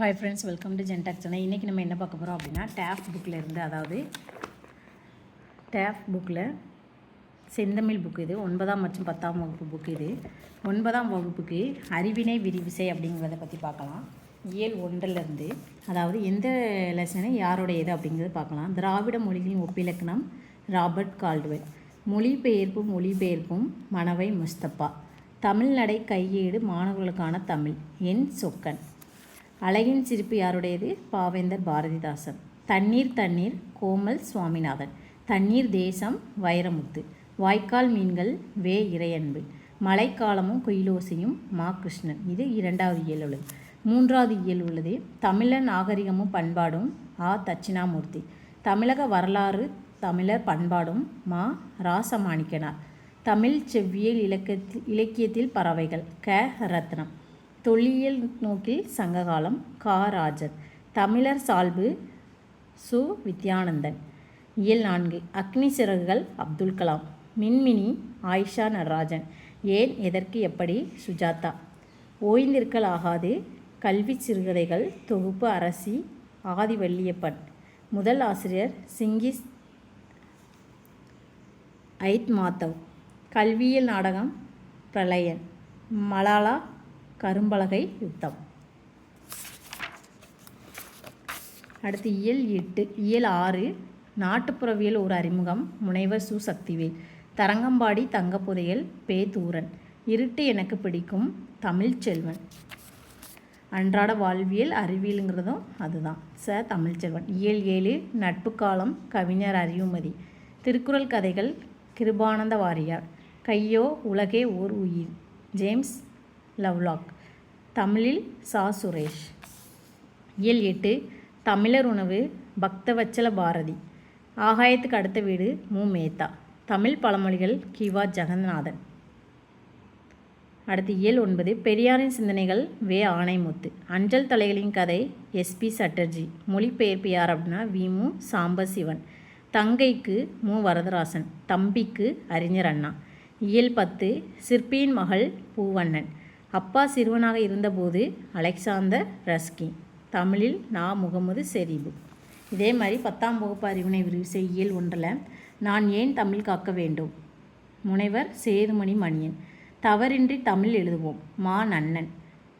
Hi friends welcome to ஜென்டாக் channel இன்றைக்கி நம்ம என்ன பார்க்க போகிறோம் அப்படின்னா டேஃப் புக்கில் இருந்து அதாவது டேஃப் புக்கில் செந்தமிழ் புக் இது ஒன்பதாம் மற்றும் பத்தாம் வகுப்பு புக் இது. ஒன்பதாம் வகுப்புக்கு அறிவினை விரிவிசை அப்படிங்கிறத பற்றி பார்க்கலாம். இயல் ஒன்றிலிருந்து அதாவது எந்த லெசனு யாரோட அப்படிங்கிறது அப்படிங்கிறத பார்க்கலாம். திராவிட மொழிகளின் ஒப்பிலக்கணம் ராபர்ட் கால்டுவெல். மொழிபெயர்ப்பும் மொழிபெயர்ப்பும் மணவை முஸ்தபா. தமிழ்நடை கையேடு மாணவர்களுக்கான தமிழ். என் சொக்கன். அழகின் சிரிப்பு யாருடையது? பாவேந்தர் பாரதிதாசன். தண்ணீர் தண்ணீர் கோமல் சுவாமிநாதன். தண்ணீர் தேசம் வைரமுத்து. வாய்க்கால் மீன்கள் வே இறையன்பு. மழைக்காலமும் குயிலோசையும் மா கிருஷ்ணன். இது இரண்டாவது இயல் உள்ளது மூன்றாவது இயல் உள்ளது தமிழர் நாகரிகமும் பண்பாடும் ஆ தட்சிணாமூர்த்தி. தமிழக வரலாறு தமிழர் பண்பாடும் மா ராசமாணிக்கனார். தமிழ் செவ்வியல் இலக்கத்தில் இலக்கியத்தில் பறவைகள் க ரத்னம். தொல்லியல் நோக்கில் சங்ககாலம் கா. ராஜர். தமிழர் சால்பு சு. வித்யானந்தன். இயல் நான்கு. அக்னி சிறகுகள் அப்துல் கலாம். மின்மினி ஆயிஷா நடராஜன். ஏன் எதற்கு எப்படி சுஜாதா? ஓய்ந்திருக்கல் ஆகாது. கல்வி சிறுகதைகள் தொகுப்பு அரசி ஆதிவள்ளியப்பன். முதல் ஆசிரியர் சிங்கிஸ் ஐத் மாத்தவ் கல்வியியல் நாடகம் பிரளயன். மலாலா கரும்பலகை யுத்தம். அடுத்து இயல் எட்டு இயல் ஆறு நாட்டுப்புறவியல் ஒரு அறிமுகம் முனைவர் சு. சக்திவேல். தரங்கம்பாடி தங்கப்புதையல் பேதூரன். இருட்டு எனக்கு பிடிக்கும் தமிழ் செல்வன் அன்றாட வாழ்வியல் அறிவியலுங்கிறதும் அதுதான். ச. தமிழ்ச்செல்வன். இயல் ஏழு நட்பு காலம் கவிஞர் அறிவுமதி. திருக்குறள் கதைகள் கிருபானந்த வாரியார். கையோ உலகே ஓர் உயிர். James Lovelock. தமிழில் சா சுரேஷ். இயல் எட்டு தமிழர் உணவு பக்தவச்சல பாரதி. ஆகாயத்துக்கு அடுத்த வீடு மு. மேத்தா. தமிழ் பழமொழிகள் கிவா ஜெகநாதன். அடுத்து இயல் ஒன்பது பெரியாரின் சிந்தனைகள் வே. ஆணைமுத்து அஞ்சல் தலைகளின் கதை எஸ்பி சட்டர்ஜி. மொழிபெயர்ப்பு யார் அப்படின்னா விமு சாம்பசிவன். தங்கைக்கு மு. வரதராசன். தம்பிக்கு அறிஞர் அண்ணா. இயல் பத்து சிற்பியின் மகள் பூவண்ணன். அப்பா சிறுவனாக இருந்தபோது அலெக்சாந்தர் ரஸ்கி. தமிழில் நா முகமது செரீபு. இதே மாதிரி பத்தாம் வகுப்பு அறிவினை விரிவு செய்யல் ஒன்றில் நான் ஏன் தமிழ் காக்க வேண்டும்? முனைவர் சேதுமணி மணியன். தவறின்றி தமிழ் எழுதுவோம் மா நன்னன்.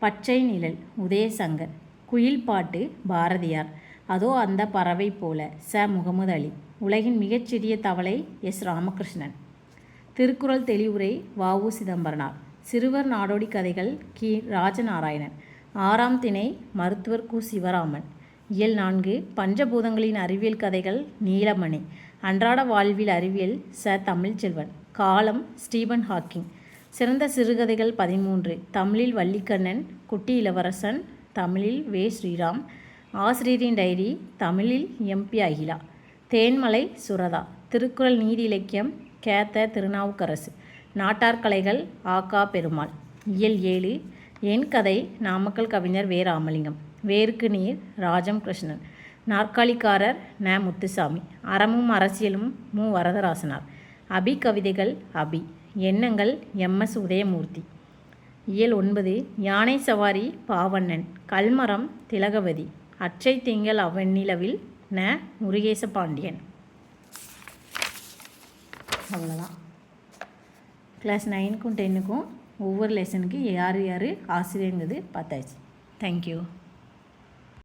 பச்சை நிழல் உதயசங்கர். குயில் பாட்டு பாரதியார். அதோ அந்த பறவை போல ச. முகமது அலி. உலகின் மிகச்சிறிய தவளை எஸ். ராமகிருஷ்ணன். திருக்குறள் தெளிவுரை வ. உ. சிதம்பரனார். சிறுவர் நாடோடி கதைகள் கி. ராஜநாராயணன். ஆறாம் திணை மருத்துவர் கு. சிவராமன். இயல் நான்கு பஞ்சபூதங்களின் அறிவியல் கதைகள் நீலமணி. அன்றாட வாழ்வில் அறிவியல் ச. தமிழ்ச்செல்வன். காலம் ஸ்டீபன் ஹாக்கிங். சிறந்த சிறுகதைகள் பதிமூன்று தமிழில் வள்ளிக்கண்ணன் குட்டி இளவரசன் தமிழில் வே. ஸ்ரீராம் ஆசிரியரின் டைரி தமிழில் எம்பி அகிலா. தேன்மலை சுரதா. திருக்குறள் நீதி இலக்கியம் கேத்த திருநாவுக்கரசு. நாட்டார்கலைகள் ஆகா பெருமாள். இயல் ஏழு. என் கதை நாமக்கல் கவிஞர் வே ராமலிங்கம் வேருக்கு நீர் ராஜம் கிருஷ்ணன். நாற்காலிக்காரர் ந முத்துசாமி. அறமும் அரசியலும் மு வரதராசனார். அபி கவிதைகள் அபி. எண்ணங்கள் எம்எஸ் உதயமூர்த்தி. இயல் ஒன்பது. யானை சவாரி பாவண்ணன். கல்மரம் திலகவதி. அச்சை திங்கள் அவன்னிலவில் ந முருகேச பாண்டியன். அவ்வளோதான் கிளாஸ் நைனுக்கும் டென்னுக்கும் ஒவ்வொரு லெசனுக்கு யார் யார் ஆசிரியருங்கிறது பார்த்தாச்சு. தேங்க்யூ